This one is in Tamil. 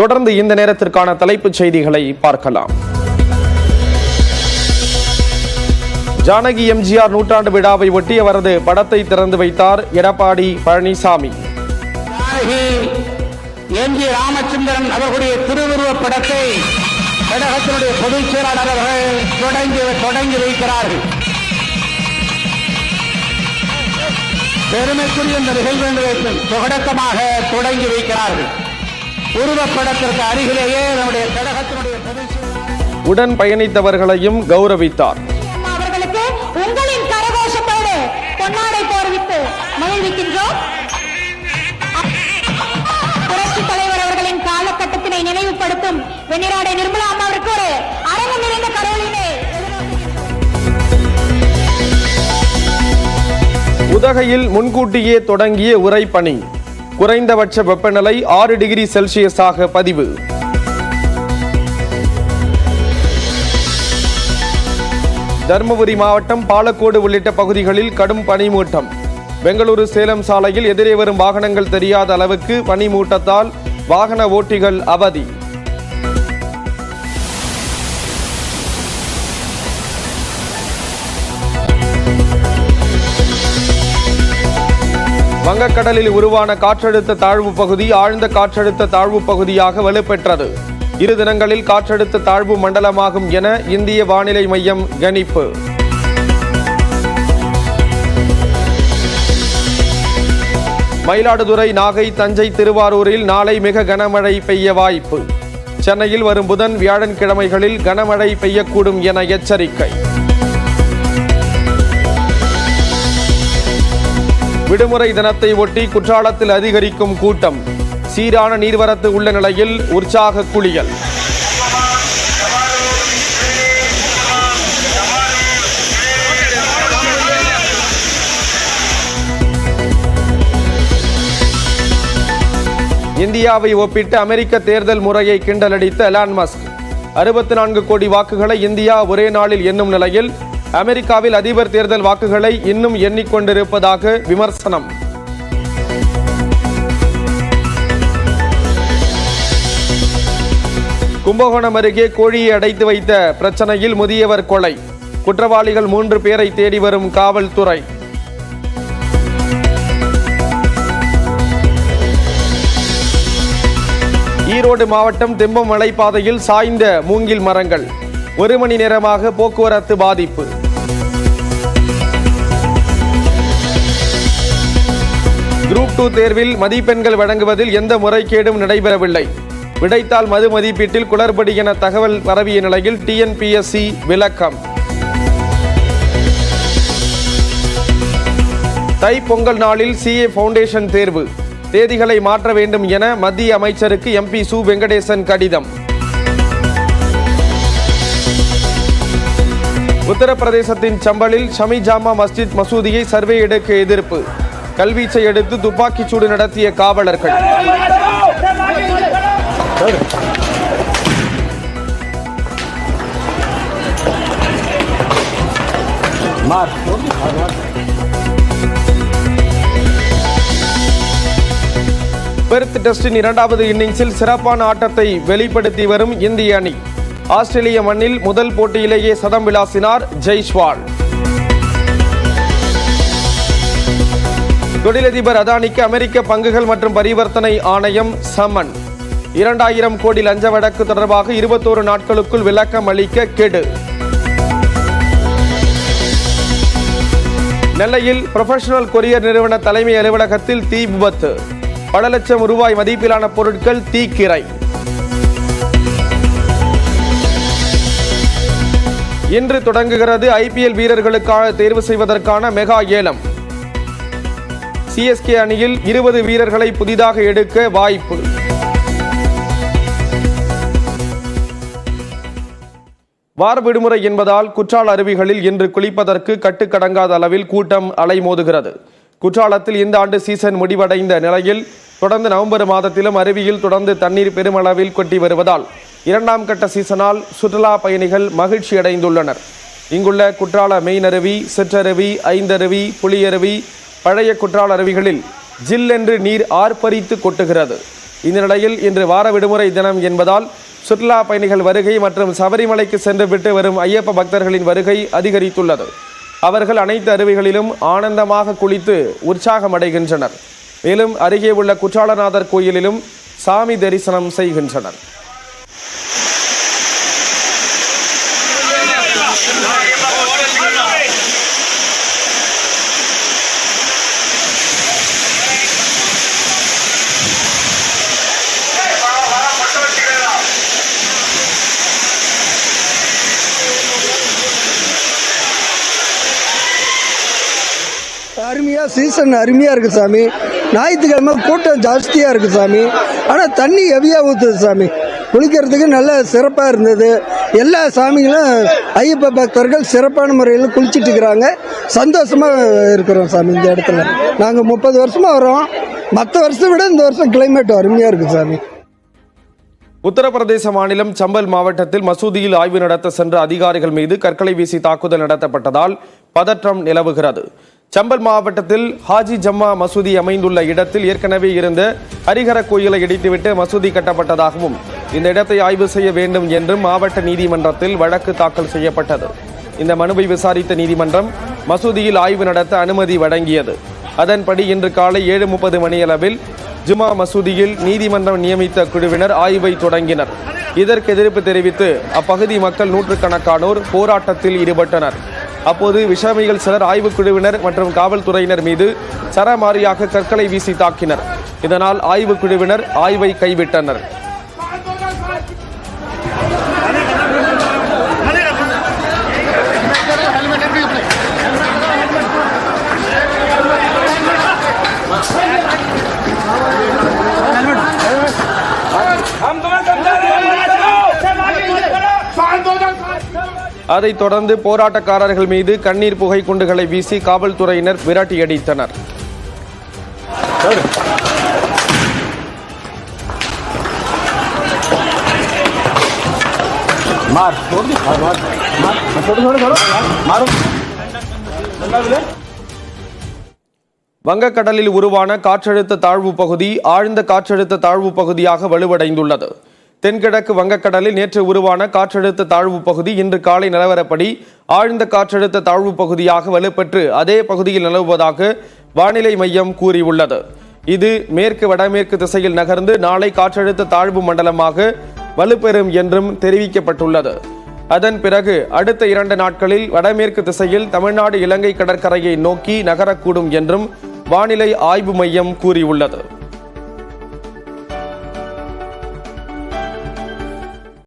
தொடர்ந்து இந்த நேரத்திற்கான தலைப்புச் செய்திகளை பார்க்கலாம். ஜானகி எம்ஜிஆர் நூற்றாண்டு விழாவை ஒட்டி அவரது படத்தை திறந்து வைத்தார் எடப்பாடி பழனிசாமி. எம் ஜி ராமச்சந்திரன் அவர்களுடைய திருவுருவப் படத்தை கழகத்தினுடைய பொதுச் செயலாளர் அவர்கள் தொடங்கி தொடங்கி வைக்கிறார்கள். பெருமைக்குரிய இந்த நிகழ்வு தொடக்கமாக தொடங்கி வைக்கிறார்கள். உருவப்படத்திற்கு அருகிலேயே நம்முடைய செயலாளர் உடன் பயணித்தவர்களையும் கௌரவித்தார். அவர்களுக்கு உங்களின் கரகோஷத்தோடு பொன்னாடை போர்வித்து மகிழ்விக்கின்றோம். புரட்சி தலைவர் அவர்களின் காலகட்டத்தினை நினைவுபடுத்தும் வெண்ணிராடை நிர்மலா அம்மாவிற்கு ஒரு அரங்கம் நிறைந்த கடவுளினை உதகையில் முன்கூட்டியே தொடங்கிய உறைபனி குறைந்தபட்ச வெப்பநிலை ஆறு டிகிரி செல்சியஸாக பதிவு. தருமபுரி மாவட்டம் பாலக்கோடு உள்ளிட்ட பகுதிகளில் கடும் பனிமூட்டம். பெங்களூரு சேலம் சாலையில் எதிரே வரும் வாகனங்கள் தெரியாத அளவுக்கு பனிமூட்டத்தால் வாகன ஓட்டிகள் அவதி. வங்கக்கடலில் உருவான காற்றழுத்த தாழ்வு பகுதி ஆழ்ந்த காற்றழுத்த தாழ்வு பகுதியாக வலுப்பெற்றது. இரு தினங்களில் காற்றழுத்த தாழ்வு மண்டலமாகும் என இந்திய வானிலை மையம் கணிப்பு. மயிலாடுதுறை நாகை தஞ்சை திருவாரூரில் நாளை மிக கனமழை பெய்ய வாய்ப்பு. சென்னையில் வரும் புதன் வியாழன்கிழமைகளில் கனமழை பெய்யக்கூடும் என எச்சரிக்கை. விடுமுறை தினத்தை ஒட்டி குற்றாலத்தில் அதிகரிக்கும் கூட்டம். சீரான நீர்வரத்து உள்ள நிலையில் உற்சாக குளியல். இந்தியாவை ஒப்பிட்டு அமெரிக்க தேர்தல் முறையை கிண்டலடித்த எலான் மஸ்க். அறுபத்தி நான்கு கோடி வாக்குகளை இந்தியா ஒரே நாளில் எண்ணும் நிலையில் அமெரிக்காவில் அதிபர் தேர்தல் வாக்குகளை இன்னும் எண்ணிக்கொண்டிருப்பதாக விமர்சனம். கும்பகோணம் அருகே கோழியை அடைத்து வைத்த பிரச்சனையில் முதியவர் கொலை. குற்றவாளிகள் மூன்று பேரை தேடி வரும் காவல்துறை. ஈரோடு மாவட்டம் தெம்பம் மலைப்பாதையில் சாய்ந்த மூங்கில் மரங்கள். ஒரு மணி நேரமாக போக்குவரத்து பாதிப்பு. குரூப் டூ தேர்வில் மதிப்பெண்கள் வழங்குவதில் எந்த முறைகேடும் நடைபெறவில்லை. விடைத்தால் மது மதிப்பீட்டில் குளறுபடி என தகவல் பரவிய நிலையில் டிஎன்பிஎஸ்சி விளக்கம். தை பொங்கல் நாளில் சிஏ ஃபவுண்டேஷன் தேர்வு. தேதிகளை மாற்ற வேண்டும் என மத்திய அமைச்சருக்கு எம்பி சு வெங்கடேசன் கடிதம். உத்தரப்பிரதேசத்தின் சம்பலில் ஷமி ஜாமா மஸ்ஜித் மசூதியை சர்வே எடுக்க எதிர்ப்பு. கல்வீச்சை எடுத்து துப்பாக்கிச்சூடு நடத்திய காவலர்கள். பெர்த் டெஸ்டின் இரண்டாவது இன்னிங்ஸில் சிறப்பான ஆட்டத்தை வெளிப்படுத்தி வரும் இந்திய அணி. ஆஸ்திரேலிய மண்ணில் முதல் போட்டியிலேயே சதம் விளாசினார் ஜெய்ஷ்வால் தொழிலதிபர் அதானிக்கு அமெரிக்க பங்குகள் மற்றும் பரிவர்த்தனை ஆணையம் சமன் இரண்டாயிரம் கோடி லஞ்ச வழக்கு தொடர்பாக இருபத்தோரு நாட்களுக்குள் விளக்கம் அளிக்க கெடு. நெல்லையில் புரொஃபஷனல் கொரியர் நிறுவன தலைமை அலுவலகத்தில் தீ விபத்து. பல லட்சம் ரூபாய் மதிப்பிலான பொருட்கள் தீக்கிரை. இன்று தொடங்குகிறது ஐபிஎல் வீரர்களுக்காக தேர்வு செய்வதற்கான மெகா ஏலம். சிஎஸ்கே அணியில் இருபது வீரர்களை புதிதாக எடுக்க வாய்ப்பு. வார விடுமுறை என்பதால் குற்றால அருவிகளில் இன்று குளிப்பதற்கு கட்டுக்கடங்காத அளவில் கூட்டம் அலைமோதுகிறது. குற்றாலத்தில் இந்த ஆண்டு சீசன் முடிவடைந்த நிலையில் தொடர்ந்து நவம்பர் மாதத்திலும் அருவியில் தொடர்ந்து தண்ணீர் பெருமளவில் கொட்டி வருவதால் இரண்டாம் கட்ட சீசனால் சுற்றுலா பயணிகள் மகிழ்ச்சி அடைந்துள்ளனர். இங்குள்ள குற்றால மெயினருவி சிற்றருவி ஐந்தருவி புலியருவி பழைய குற்றால அருவிகளில் ஜில்லென்று நீர் ஆர்ப்பரித்து கொட்டுகிறது. இந்த நிலையில் இன்று வார விடுமுறை தினம் என்பதால் சுற்றுலா பயணிகள் வருகை மற்றும் சபரிமலைக்கு சென்று விட்டு வரும் ஐயப்ப பக்தர்களின் வருகை அதிகரித்துள்ளது. அவர்கள் அனைத்து அருவிகளிலும் ஆனந்தமாக குளித்து உற்சாகம் அடைகின்றனர். மேலும் அருகே உள்ள குற்றாலநாதர் கோயிலிலும் சாமி தரிசனம் செய்கின்றனர் அருமையாக சீசன் அருமையாக இருக்குது சாமி. ஞாயிற்றுக்கிழமை கூட்டம் ஜாஸ்தியாக இருக்குது சாமி. ஆனால் தண்ணி ஹெவியாக ஊற்றுது சாமி. குளிக்கிறதுக்கு நல்ல சிறப்பாக இருந்தது. எல்லா சாமிகளும் ஐயப்ப பக்தர்கள் சிறப்பான முறையில் குளிச்சிட்டு இருக்கிறாங்க. சந்தோஷமாக இருக்கிறோம் சாமி இந்த இடத்துல. நாங்கள் முப்பது வருஷமாக வரோம் மற்ற வருஷத்தை விட இந்த வருஷம் கிளைமேட் அருமையாக இருக்குது சாமி. உத்தரப்பிரதேச மாநிலம் சம்பல் மாவட்டத்தில் மசூதியில் ஆய்வு நடத்த சென்ற அதிகாரிகள் மீது கற்களை வீசி தாக்குதல் நடத்தப்பட்டதால் பதற்றம் நிலவுகிறது. சம்பல் மாவட்டத்தில் ஹாஜி ஜம்மா மசூதி அமைந்துள்ள இடத்தில் ஏற்கனவே இருந்த ஹரிகர கோயிலை இடித்துவிட்டு மசூதி கட்டப்பட்டதாகவும் இந்த இடத்தை ஆய்வு செய்ய வேண்டும் என்றும் மாவட்ட நீதிமன்றத்தில் வழக்கு தாக்கல் செய்யப்பட்டது. இந்த மனுவை விசாரித்த நீதிமன்றம் மசூதியில் ஆய்வு நடத்த அனுமதி வழங்கியது. அதன்படி இன்று காலை ஏழு முப்பது மணியளவில் ஜுமா மசூதியில் நீதிமன்றம் நியமித்த குழுவினர் ஆய்வை தொடங்கினர். இதற்கு எதிர்ப்பு தெரிவித்து அப்பகுதி மக்கள் நூற்றுக்கணக்கானோர் போராட்டத்தில் ஈடுபட்டனர். அப்போது விஷமிகள் சிலர் ஆய்வுக்குழுவினர் மற்றும் காவல்துறையினர் மீது சரமாரியாக கற்களை வீசி தாக்கினர். இதனால் ஆய்வுக்குழுவினர் ஆய்வை கைவிட்டனர். அதைத் தொடர்ந்து போராட்டக்காரர்கள் மீது கண்ணீர் புகை குண்டுகளை வீசி காவல்துறையினர் விரட்டியடித்தனர். வங்கக்கடலில் உருவான காற்றழுத்த தாழ்வு பகுதி ஆழ்ந்த காற்றழுத்த தாழ்வு பகுதியாக வலுவடைந்துள்ளது. தென்கிழக்கு வங்கக்கடலில் நேற்று உருவான காற்றழுத்த தாழ்வு பகுதி இன்று காலை நிலவரப்படி ஆழ்ந்த காற்றழுத்த தாழ்வு பகுதியாக வலுப்பெற்று அதே பகுதியில் நிலவுவதாக வானிலை மையம் கூறியுள்ளது. இது மேற்கு வடமேற்கு திசையில் நகர்ந்து நாளை காற்றழுத்த தாழ்வு மண்டலமாக வலுப்பெறும் என்றும் தெரிவிக்கப்பட்டுள்ளது. அதன் பிறகு அடுத்த இரண்டு நாட்களில் வடமேற்கு திசையில் தமிழ்நாடு இலங்கை கடற்கரையை நோக்கி நகரக்கூடும் என்றும் வானிலை ஆய்வு மையம் கூறியுள்ளது.